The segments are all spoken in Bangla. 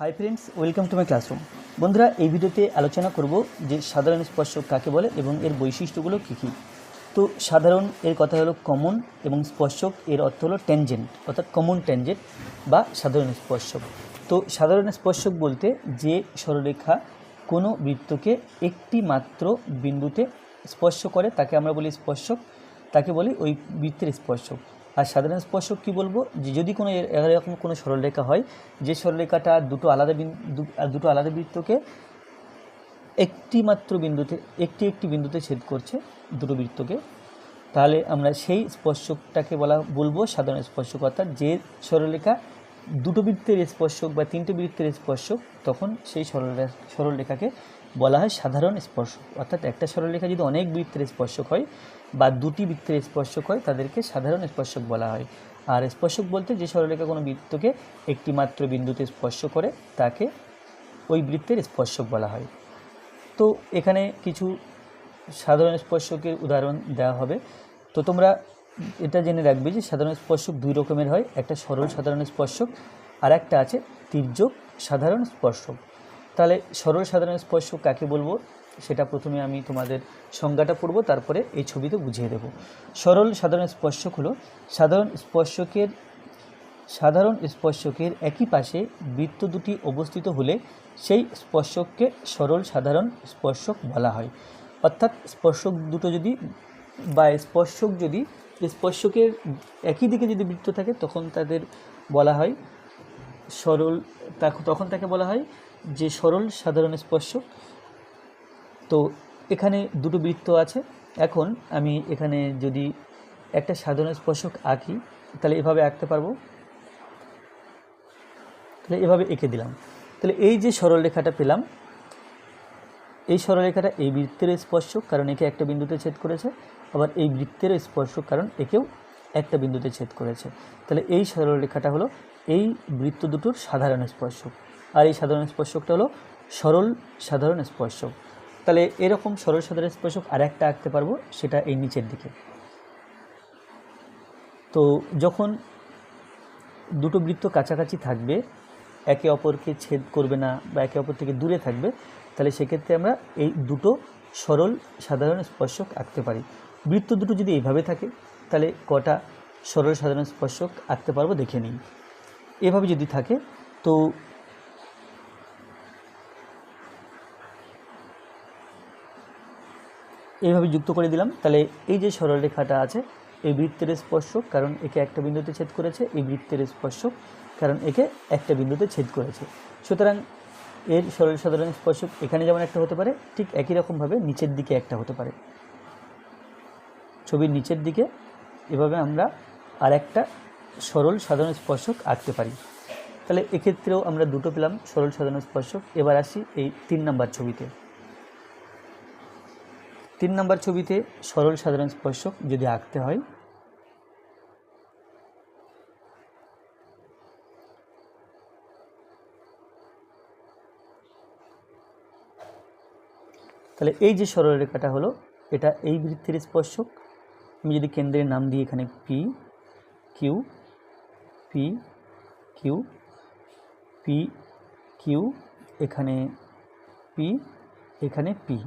Hi friends welcome to my classroom বন্ধুরা, এই ভিডিওতে আলোচনা করব যে সাধারণ স্পর্শক কাকে বলে এবং এর বৈশিষ্ট্যগুলো কী কী। তো সাধারণ এর কথা হলো কমন এবং স্পর্শক, এর অর্থ হলো ট্যানজেন্ট অর্থাৎ কমন ট্যানজেন্ট বা সাধারণ স্পর্শক। তো সাধারণ স্পর্শক বলতে যে সরলরেখা কোনো বৃত্তকে একটি মাত্র বিন্দুতে স্পর্শ করে, তাকে আমরা বলি স্পর্শক, তাকে বলি ওই বৃত্তের স্পর্শক। আর সাধারণ স্পর্শক কি বলব? যে যদি কোনো এর- এরকম কোনো সরলরেখা হয়, যে সরলরেখাটা দুটো আলাদা বিন্দু দুটো আলাদা বৃত্তকে একটি মাত্র বিন্দুতে, একটি একটি বিন্দুতে ছেদ করছে দুটো বৃত্তকে, তাহলে আমরা সেই স্পর্শকটাকে বলা বলব সাধারণ স্পর্শক, অর্থাৎ যে সরলরেখা দুটো বৃত্তের স্পর্শক বা তিনটে বৃত্তের স্পর্শক, তখন সেই সরল সরলরেখাকে বলা হয় সাধারণ স্পর্শক। অর্থাৎ একটা সরলরেখা যদি অনেক বৃত্তের স্পর্শক হয় বা দুটি বৃত্তের স্পর্শক হয়, তাদেরকে সাধারণ স্পর্শক বলা হয়। আর স্পর্শক বলতে যে সরলরেখা কোনো বৃত্তকে একটি মাত্র বিন্দুতে স্পর্শ করে, তাকে ওই বৃত্তের স্পর্শক বলা হয়। তো এখানে কিছু সাধারণ স্পর্শকের উদাহরণ দেওয়া হবে। তো তোমরা এটা জেনে রাখবে যে সাধারণ স্পর্শক দুই রকমের হয়, একটা সরল সাধারণ স্পর্শক আর একটা আছে তির্যক সাধারণ স্পর্শক। তাহলে সরল সাধারণ স্পর্শক কাকে বলব? সেটা প্রথমে আমি তোমাদের সংজ্ঞাটা পড়ব, তারপরে এই ছবিতে বুঝিয়ে দেব। সরল সাধারণ স্পর্শক হলো সাধারণ স্পর্শকের সাধারণ স্পর্শকের একই পাশে বৃত্ত দুটি অবস্থিত হলে সেই স্পর্শককে সরল সাধারণ স্পর্শক বলা হয়। অর্থাৎ স্পর্শক দুটো যদি বা স্পর্শক যদি স্পর্শকের একই দিকে যদি বৃত্ত থাকে, তখন তাদের বলা হয় সরল তখন তাকে বলা হয় যে সরল সাধারণ স্পর্শক। তো এখানে দুটো বৃত্ত আছে। এখন আমি এখানে যদি একটা সাধারণ স্পর্শক আঁকি, তাহলে এভাবে আঁকতে পারব। তাহলে এভাবে এঁকে দিলাম। তাহলে এই যে সরল রেখাটা পেলাম এই সরলরেখাটা এই বৃত্তের স্পর্শক কারণ একে একটা বিন্দুতে ছেদ করেছে, আবার এই বৃত্তের স্পর্শক কারণ একেও একটা বিন্দুতে ছেদ করেছে। তাহলে এই সরলরেখাটা হলো এই বৃত্ত দুটোর সাধারণ স্পর্শক আর এই সাধারণ স্পর্শকটা হলো সরল সাধারণ স্পর্শক। তাহলে এরকম সরল সাধারণ স্পর্শক আর একটা আঁকতে পারব, সেটা এই নিচের দিকে। তো যখন দুটো বৃত্ত কাছাকাছি থাকবে, একে অপরকে ছেদ করবে না বা একে অপর থেকে দূরে থাকবে তাহলে সেক্ষেত্রে আমরা এই দুটো সরল সাধারণ স্পর্শক আঁকতে পারি। বৃত্ত দুটো যদি এইভাবে থাকে, তাহলে কটা সরল সাধারণ স্পর্শক আঁকতে পারব দেখে নিই। এভাবে যদি থাকে, তো এইভাবে যুক্ত করে দিলাম। তাহলে এই যে সরলরেখাটা আছে, এই বৃত্তের স্পর্শক, কারণ একে একটা বিন্দুতে ছেদ করেছে, এই বৃত্তের স্পর্শক, কারণ একে একটা বিন্দুতে ছেদ করেছে। সুতরাং এর সরল সাধারণ স্পর্শক এখানে যেমন একটা হতে পারে, ঠিক একই রকমভাবে নিচের দিকে একটা হতে পারে। ছবির নিচের দিকে এভাবে আমরা আর একটা সরল সাধারণ স্পর্শক আঁকতে পারি। তাহলে এক্ষেত্রেও আমরা দুটো পেলাম সরল সাধারণ স্পর্শক। এবার আসি এই তিন নাম্বার ছবিতে। তিন নাম্বার ছবিতে সরল সাধারণ স্পর্শক যদি আঁকতে হয় তাহলে এই যে সরলরেখাটা হলো, এটা এই বৃত্তের স্পর্শক। আমি যদি কেন্দ্রের নাম দিই এখানে P Q P Q P Q এখানে পি এখানে পি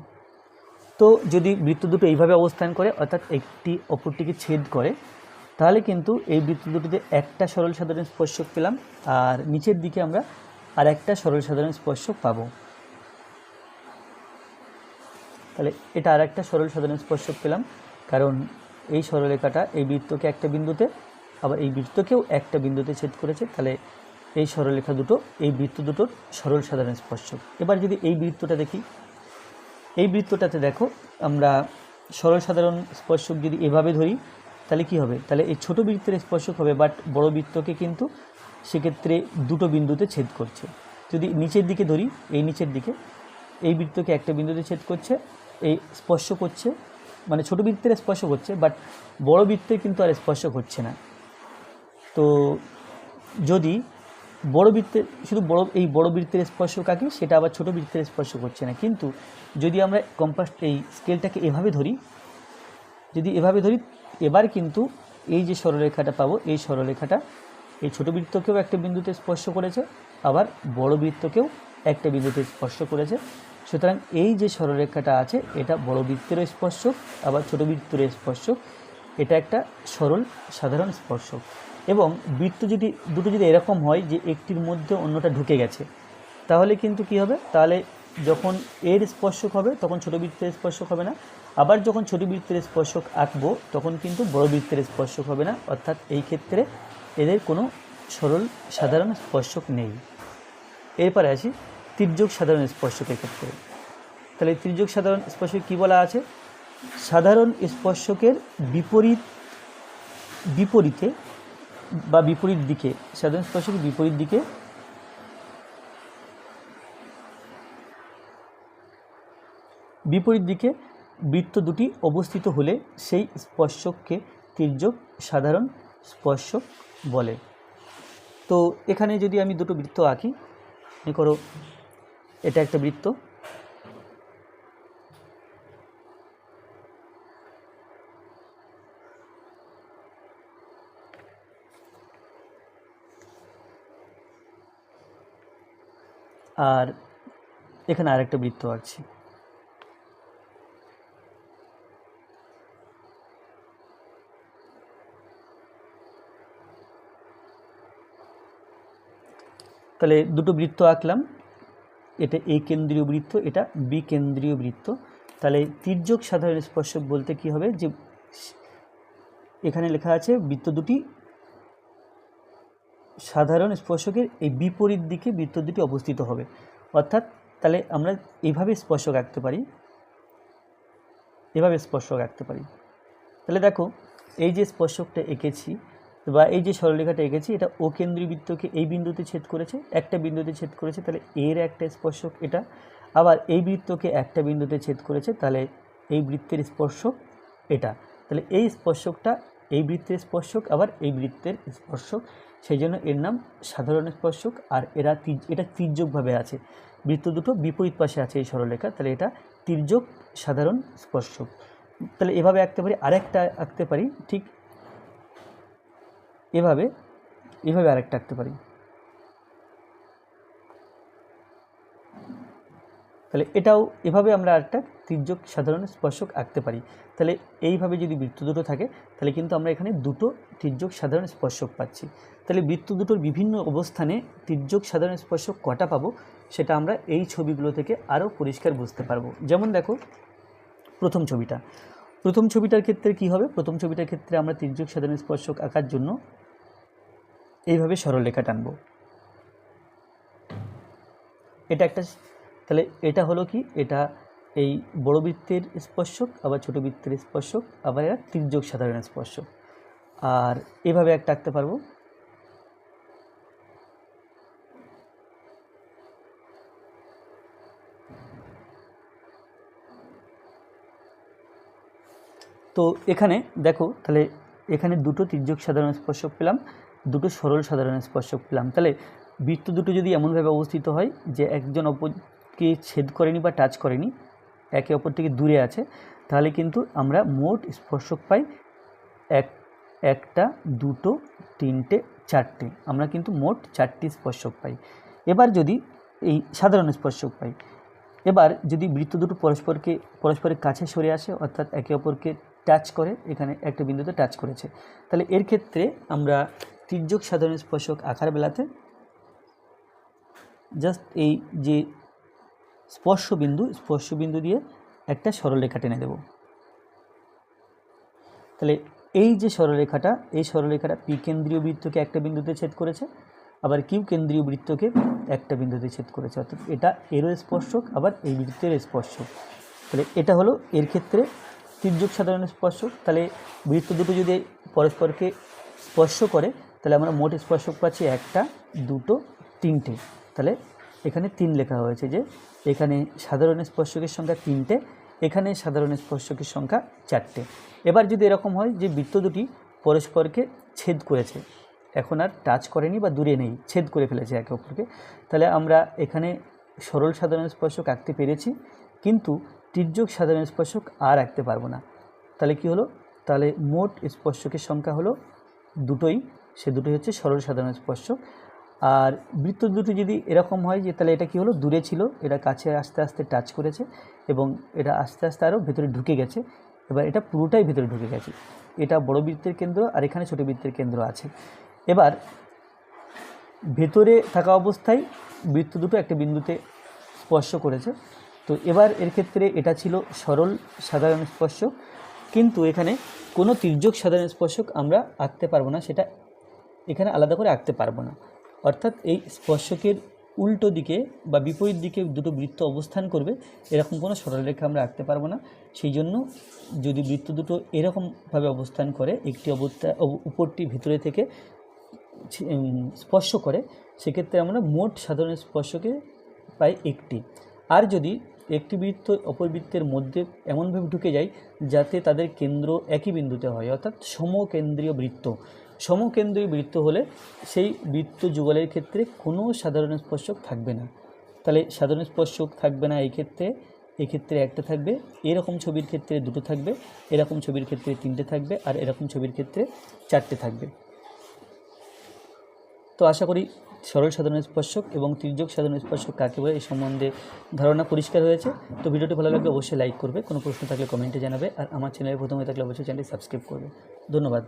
তো যদি বৃত্ত দুটো এইভাবে অবস্থান করে, অর্থাৎ একটি অপরটিকে ছেদ করে, তাহলে কিন্তু এই বৃত্ত দুটিতে একটা সরল সাধারণ স্পর্শক পেলাম, আর নিচের দিকে আমরা আর একটা সরল সাধারণ স্পর্শক পাবো। তাহলে এটা আর একটা সরল সাধারণ স্পর্শক পেলাম। কারণ এই সরলরেখাটা এই বৃত্তকে একটা বিন্দুতে, আবার এই বৃত্তকেও একটা বিন্দুতে ছেদ করেছে। তাহলে এই সরলরেখা দুটো, এই বৃত্ত দুটোর সরল সাধারণ স্পর্শক। এবার যদি এই বৃত্তটা দেখি, এই বৃত্তটাতে দেখো, আমরা সরল সাধারণ স্পর্শক যদি এভাবে ধরি, তাহলে কি হবে? তাহলে এই ছোট বৃত্তের স্পর্শক হবে বাট বড় বৃত্তকে কিন্তু সেক্ষেত্রে দুটো বিন্দুতে ছেদ করছে। যদি নিচের দিকে ধরি, এই নিচের দিকে, এই বৃত্তকে একটা বিন্দুতে ছেদ করছে এই স্পর্শ করছে মানে ছোট বৃত্তের স্পর্শ করছে বাট বড় বৃত্তের কিন্তু আর স্পর্শ হচ্ছে না। তো যদি বড় বৃত্তের, শুধু বড়, এই বড় বৃত্তের স্পর্শ কাকে, সেটা আবার ছোট বৃত্তের স্পর্শ করছে না। কিন্তু যদি আমরা কম্পাস এই স্কেলটাকে এভাবে ধরি, যদি এভাবে ধরি, এবার কিন্তু এই যে সরলরেখাটা পাবো, এই সরলরেখাটা এই ছোট বৃত্তকেও একটা বিন্দুতে স্পর্শ করেছে, আবার বড় বৃত্তকেও একটা বিন্দুতে স্পর্শ করেছে। সুতরাং এই যে সরলরেখাটা আছে, এটা বড় বৃত্তের স্পর্শক, আবার ছোট বৃত্তেরও স্পর্শক। এটা একটা সরল সাধারণ স্পর্শক। এবং বৃত্ত যদি, দুটো যদি এরকম হয় যে একটির মধ্যে অন্যটা ঢুকে গেছে, তাহলে কিন্তু কি হবে? তাহলে যখন এর স্পর্শক হবে, তখন ছোট বৃত্তের স্পর্শক হবে না। আবার যখন ছোট বৃত্তের স্পর্শক আঁকবো, তখন কিন্তু বড় বৃত্তের স্পর্শক হবে না। অর্থাৎ এই ক্ষেত্রে এদের কোনো সরল সাধারণ স্পর্শক নেই। এরপরে আসি। তির্যক সাধারণ স্পর্শকের ক্ষেত্রে। তাহলে তির্যক সাধারণ স্পর্শক কী বলা আছে? সাধারণ স্পর্শকের বিপরীত, বিপরীতে বা বিপরীত দিকে, সাধারণ স্পর্শকের বিপরীত দিকে বিপরীত দিকে বৃত্ত দুটি অবস্থিত হলে সেই স্পর্শককে তির্যক সাধারণ স্পর্শক বলে। তো এখানে যদি আমি দুটো বৃত্ত আঁকি, মনে করো এটা একটা বৃত্ত। আর এখানে আরেকটা বৃত্ত আঁকছি তাহলে দুটো বৃত্ত আঁকলাম। এটা এ কেন্দ্রীয় বৃত্ত, এটা বি কেন্দ্রীয় বৃত্ত। তাহলে তির্যক সাধারণ স্পর্শক বলতে কি হবে? যে এখানে লেখা আছে বৃত্ত দুটি সাধারণ স্পর্শকের এই বিপরীত দিকে বৃত্ত দুটি অবস্থিত হবে। অর্থাৎ তাহলে আমরা এইভাবে স্পর্শক আঁকতে পারি। এভাবে স্পর্শক আঁকতে পারি। তাহলে দেখো, এই যে স্পর্শকটা এঁকেছি বা এই যে সরলরেখাটা এঁকেছি, এটা ও কেন্দ্রীয় বৃত্তকে এই বিন্দুতে ছেদ করেছে, একটা বিন্দুতে ছেদ করেছে, তাহলে এর একটা স্পর্শক এটা। আবার এই বৃত্তকে একটা বিন্দুতে ছেদ করেছে, তাহলে এই বৃত্তের স্পর্শক এটা। তাহলে এই স্পর্শকটা এই বৃত্তের স্পর্শক, আবার এই বৃত্তের স্পর্শক। সেই জন্য এর নাম সাধারণ স্পর্শক, আর এরা এটা তির্যকভাবে আছে। বৃত্ত দুটো বিপরীত পাশে আছে এই সরলরেখা, তাহলে এটা তির্যক সাধারণ স্পর্শক। তাহলে এভাবে আঁকতে পারি, আরেকটা আঁকতে পারি, ঠিক এভাবে এভাবে আরেকটা আঁকতে পারি। তাহলে এটাও এভাবে আমরা আরেকটা তির্যক সাধারণ স্পর্শক আঁকতে পারি। তাহলে এইভাবে যদি বৃত্ত দুটো থাকে, তাহলে কিন্তু আমরা এখানে দুটো তির্যক সাধারণ স্পর্শক পাচ্ছি। তাহলে বৃত্ত দুটোর বিভিন্ন অবস্থানে তির্যক সাধারণ স্পর্শক কটা পাবো, সেটা আমরা এই ছবিগুলো থেকে আরও পরিষ্কার বুঝতে পারব। যেমন দেখো, প্রথম ছবিটা। প্রথম ছবিটার ক্ষেত্রে কি হবে? প্রথম ছবিটার ক্ষেত্রে আমরা তির্যক সাধারণ স্পর্শক আঁকার জন্য এইভাবে সরলরেখা টানব। এটা একটা তাহলে এটা হলো কি? এটা এই বড় বৃত্তের স্পর্শক, আবার ছোট বৃত্তের স্পর্শক, আবার এরা তির্যক সাধারণ স্পর্শক। আর এভাবে একটা আঁকতে পারব। তো এখানে দেখো, তাহলে এখানে দুটো তির্যক সাধারণ স্পর্শক পেলাম, দুটো সরল সাধারণ স্পর্শক পেলাম। তাহলে বৃত্ত দুটো যদি এমনভাবে অবস্থিত হয় যে একজন অপরকে ছেদ করেনি বা টাচ করেনি, একে অপর থেকে দূরে আছে, তাহলে কিন্তু আমরা মোট স্পর্শক পাই এক, একটা, দুটো, তিনটে, চারটে। আমরা কিন্তু মোট চারটি স্পর্শক পাই। এবার যদি এই সাধারণ স্পর্শক পাই, এবার যদি বৃত্ত দুটো পরস্পরকে, পরস্পরের কাছে সরে আসে, অর্থাৎ একে অপরকে টাচ করে, এখানে একটা বিন্দুতে টাচ করেছে। তাহলে এর ক্ষেত্রে আমরা তির্যক সাধারণ স্পর্শক আকার বেলাতে জাস্ট এই যে স্পর্শ বিন্দু স্পর্শ বিন্দু দিয়ে একটা সরলরেখা টেনে দেব। তাহলে এই যে সরলরেখাটা, এই সরলরেখাটা পি কেন্দ্রীয় বৃত্তকে একটা বিন্দুতে ছেদ করেছে, আবার কিউ কেন্দ্রীয় বৃত্তকে একটা বিন্দুতে ছেদ করেছে। অর্থাৎ এটা এরও স্পর্শক, আবার এই বৃত্তের স্পর্শক। তাহলে এটা হলো এর ক্ষেত্রে তির্যক সাধারণ স্পর্শক তাহলে বৃত্ত দুটো যদি পরস্পরকে স্পর্শ করে, তাহলে আমরা মোট স্পর্শক পাচ্ছি একটা, দুটো, তিনটে। তাহলে এখানে তিন লেখা হয়েছে যে এখানে সাধারণ স্পর্শকের সংখ্যা তিনটে, এখানে সাধারণ স্পর্শকের সংখ্যা চারটে। এবার যদি এরকম হয় যে বৃত্ত দুটি পরস্পরকে ছেদ করেছে, এখন আর টাচ করেনি বা দূরে নেই, ছেদ করে ফেলেছে একে অপরকে, তাহলে আমরা এখানে সরল সাধারণ স্পর্শক আঁকতে পেরেছি, কিন্তু তির্যক সাধারণ স্পর্শক আর আঁকতে পারব না। তাহলে কি হলো? তাহলে মোট স্পর্শকের সংখ্যা হলো দুটোই। সে দুটোই হচ্ছে সরল সাধারণ স্পর্শক। আর বৃত্ত দুটো যদি এরকম হয় যে, তাহলে এটা কি হলো? দূরে ছিল। এটা কাছে আস্তে আস্তে টাচ করেছে এবং এটা আস্তে আস্তে আরও ভেতরে ঢুকে গেছে। এবার এটা পুরোটাই ভেতরে ঢুকে গেছে। এটা বড় বৃত্তের কেন্দ্র আর এখানে ছোট বৃত্তের কেন্দ্র আছে। এবার ভেতরে থাকা অবস্থায় বৃত্ত দুটো একটা বিন্দুতে স্পর্শ করেছে। তো এবার এর ক্ষেত্রে এটা ছিল সরল সাধারণ স্পর্শক। কিন্তু এখানে কোনো তির্যক সাধারণ স্পর্শক আমরা আঁকতে পারব না, সেটা এখানে আলাদা করে আঁকতে পারব না। অর্থাৎ এই স্পর্শকের উল্টো দিকে বা বিপরীত দিকে দুটো বৃত্ত অবস্থান করবে, এরকম কোনো সরলরেখা আমরা আঁকতে পারব না। সেই জন্য যদি বৃত্ত দুটো এরকমভাবে অবস্থান করে, একটি অবস্থা উপরটি ভিতরে থেকে স্পর্শ করে, সেক্ষেত্রে আমরা মোট সাধারণ স্পর্শকে পাই একটি। আর যদি একটি বৃত্ত অপর বৃত্তের মধ্যে এমনভাবে ঢুকে যায় যাতে তাদের কেন্দ্র একই বিন্দুতে হয়, অর্থাৎ সমকেন্দ্রীয় বৃত্ত। সমকেন্দ্রীয় বৃত্ত হলে সেই বৃত্ত যুগলের ক্ষেত্রে কোনো সাধারণ স্পর্শক থাকবে না। তাহলে সাধারণ স্পর্শক থাকবে না এই ক্ষেত্রে এক্ষেত্রে একটা থাকবে, এরকম ছবির ক্ষেত্রে দুটো থাকবে, এরকম ছবির ক্ষেত্রে তিনটে থাকবে, আর এরকম ছবির ক্ষেত্রে চারটে থাকবে। তো আশা করি সরল সাধারণ স্পর্শক এবং তির্যক সাধারণ স্পর্শক কাকে বলে এই সম্বন্ধে ধারণা পরিষ্কার হয়েছে। তো ভিডিওটি ভালো লাগলে অবশ্যই লাইক করবে, কোনো প্রশ্ন থাকলে কমেন্টে জানাবে, আর আমার চ্যানেলে প্রথমে থাকলে অবশ্যই চ্যানেলটি সাবস্ক্রাইব করবে। ধন্যবাদ।